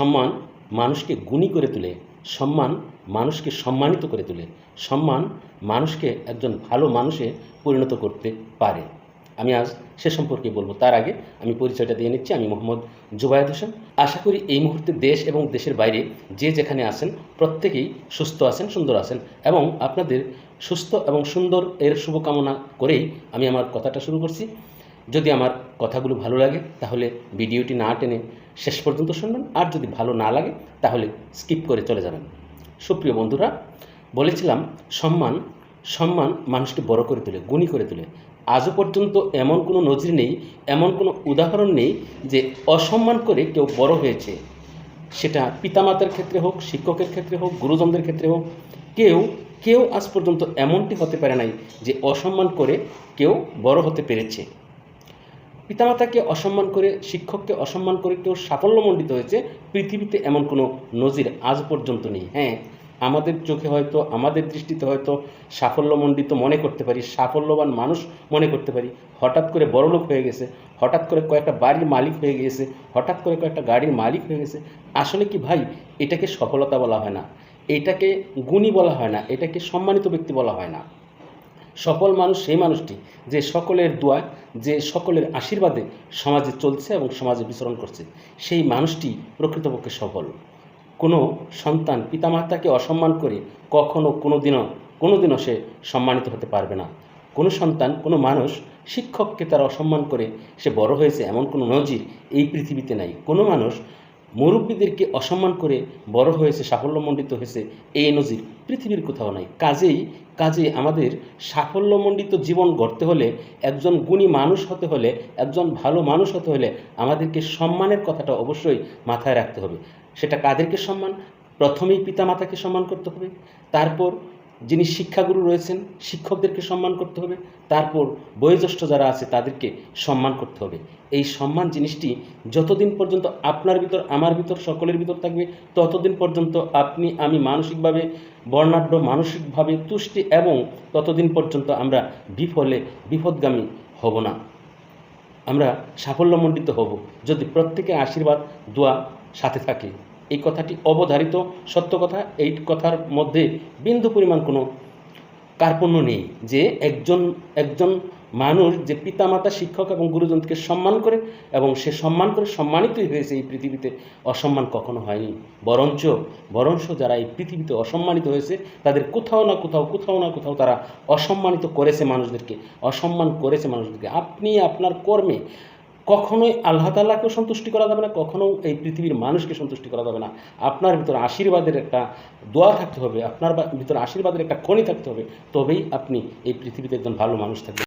সম্মান মানুষকে গুণী করে তোলে, সম্মান মানুষকে সম্মানিত করে তোলে, সম্মান মানুষকে একজন ভালো মানুষে পরিণত করতে পারে। আমি আজ সে সম্পর্কে বলব। তার আগে আমি পরিচয়টা দিয়ে নিচ্ছি। আমি মোহাম্মদ জুবায়দ হোসেন। আশা করি এই মুহূর্তে দেশ এবং দেশের বাইরে যে যেখানে আছেন, প্রত্যেকেই সুস্থ আছেন, সুন্দর আছেন এবং আপনাদের সুস্থ এবং সুন্দর এর শুভকামনা করেই আমি আমার কথাটা শুরু করছি। যদি আমার কথাগুলো ভালো লাগে, তাহলে ভিডিওটি না টেনে শেষ পর্যন্ত শুনবেন। আর যদি ভালো না লাগে, তাহলে স্কিপ করে চলে যাবেন। সুপ্রিয় বন্ধুরা, বলেছিলাম, সম্মান সম্মান মানুষকে বড় করে তোলে, গুণী করে তোলে। আজও পর্যন্ত এমন কোনো নজির নেই, এমন কোনো উদাহরণ নেই যে অসম্মান করে কেউ বড় হয়েছে। সেটা পিতামাতার ক্ষেত্রে হোক, শিক্ষকের ক্ষেত্রে হোক, গুরুজনদের ক্ষেত্রে হোক, কেউ কেউ আজ পর্যন্ত এমনটি হতে পারে নাই যে অসম্মান করে কেউ বড় হতে পেরেছে। পিতামাতাকে অসম্মান করে, শিক্ষককে অসম্মান করে কেউ সাফল্যমণ্ডিত হয়েছে, পৃথিবীতে এমন কোনো নজির আজ পর্যন্ত নেই। হ্যাঁ আমাদের চোখে হয়তো, আমাদের দৃষ্টিতে হয়তো সাফল্যমণ্ডিত মনে করতে পারি, সাফল্যবান মানুষ মনে করতে পারি। হঠাৎ করে বড়লোক হয়ে গেছে, হঠাৎ করে কয়েকটা বাড়ির মালিক হয়ে গিয়েছে, হঠাৎ করে কয়েকটা গাড়ির মালিক হয়ে গেছে। আসলে কি ভাই, এটাকে সফলতা বলা হয় না। এটাকে গুণী বলা হয় না, এটাকে সম্মানিত ব্যক্তি বলা হয় না। সফল মানুষ সেই মানুষটি যে সকলের দোয়া, যে সকলের আশীর্বাদে সমাজে চলছে এবং সমাজে বিচরণ করছে, সেই মানুষটি প্রকৃতপক্ষে সফল। কোনো সন্তান পিতামাতাকে অসম্মান করে কখনো কোনো দিনও কোনো দিনও সে সম্মানিত হতে পারবে না। কোনো সন্তান, কোনো মানুষ শিক্ষককে তার অসম্মান করে সে বড় হয়েছে এমন কোনো নজির এই পৃথিবীতে নাই। কোনো মানুষ মুরব্বীদেরকে অসম্মান করে বড় হয়েছে, সাফল্যমণ্ডিত হয়েছে এই নজির পৃথিবীর কোথাও নাই। কাজেই কাজে আমাদের সাফল্যমণ্ডিত জীবন গড়তে হলে, একজন গুণী মানুষ হতে হলে, একজন ভালো মানুষ হতে হলে আমাদেরকে সম্মানের কথাটা অবশ্যই মাথায় রাখতে হবে। সেটা কাদেরকে সম্মান? প্রথমেই পিতামাতাকে সম্মান করতে হবে। তারপর যিনি শিক্ষাগুরু রয়েছেন, শিক্ষকদেরকে সম্মান করতে হবে। তারপর বয়োজ্যেষ্ঠ যারা আছে, তাদেরকে সম্মান করতে হবে। এই সম্মান জিনিসটি যতদিন পর্যন্ত আপনার ভিতর, আমার ভিতর, সকলের ভিতর থাকবে, ততদিন পর্যন্ত আপনি, আমি মানসিকভাবে, বর্ণাঢ্য মানসিকভাবে তুষ্টি এবং ততদিন পর্যন্ত আমরা বিফলে, বিপদগামী হব না। আমরা সাফল্যমণ্ডিত হব। যদি প্রত্যেকে আশীর্বাদ, দোয়া সাথে থাকে। এই কথাটি অবধারিত, সত্য কথা। এই কথার মধ্যে বিন্দু পরিমাণ কোনো কার্পণ্য নেই যে একজন একজন মানুষ যে পিতামাতা, শিক্ষক এবং গুরুজনকে সম্মান করে এবং সে সম্মান করে সম্মানিতই হয়েছে এই পৃথিবীতে, অসম্মান কখনো হয়নি। বরঞ্চ বরঞ্চ যারা এই পৃথিবীতে অসম্মানিত হয়েছে, তাদের কোথাও না কোথাও কোথাও না কোথাও তারা অসম্মানিত করেছে মানুষদেরকে। অসম্মান করেছে মানুষদেরকে। আপনি আপনার কর্মে কখনোই আল্লাহ তাল্লাহকেও সন্তুষ্টি করা যাবে না কখনো এই পৃথিবীর মানুষকে সন্তুষ্টি করা যাবে না। আপনার ভিতরে আশীর্বাদের একটা দোয়া থাকতে হবে, আপনার ভিতরে আশীর্বাদের একটা খনি থাকতে হবে, তবেই আপনি এই পৃথিবীতে একজন ভালো মানুষ থাকবেন।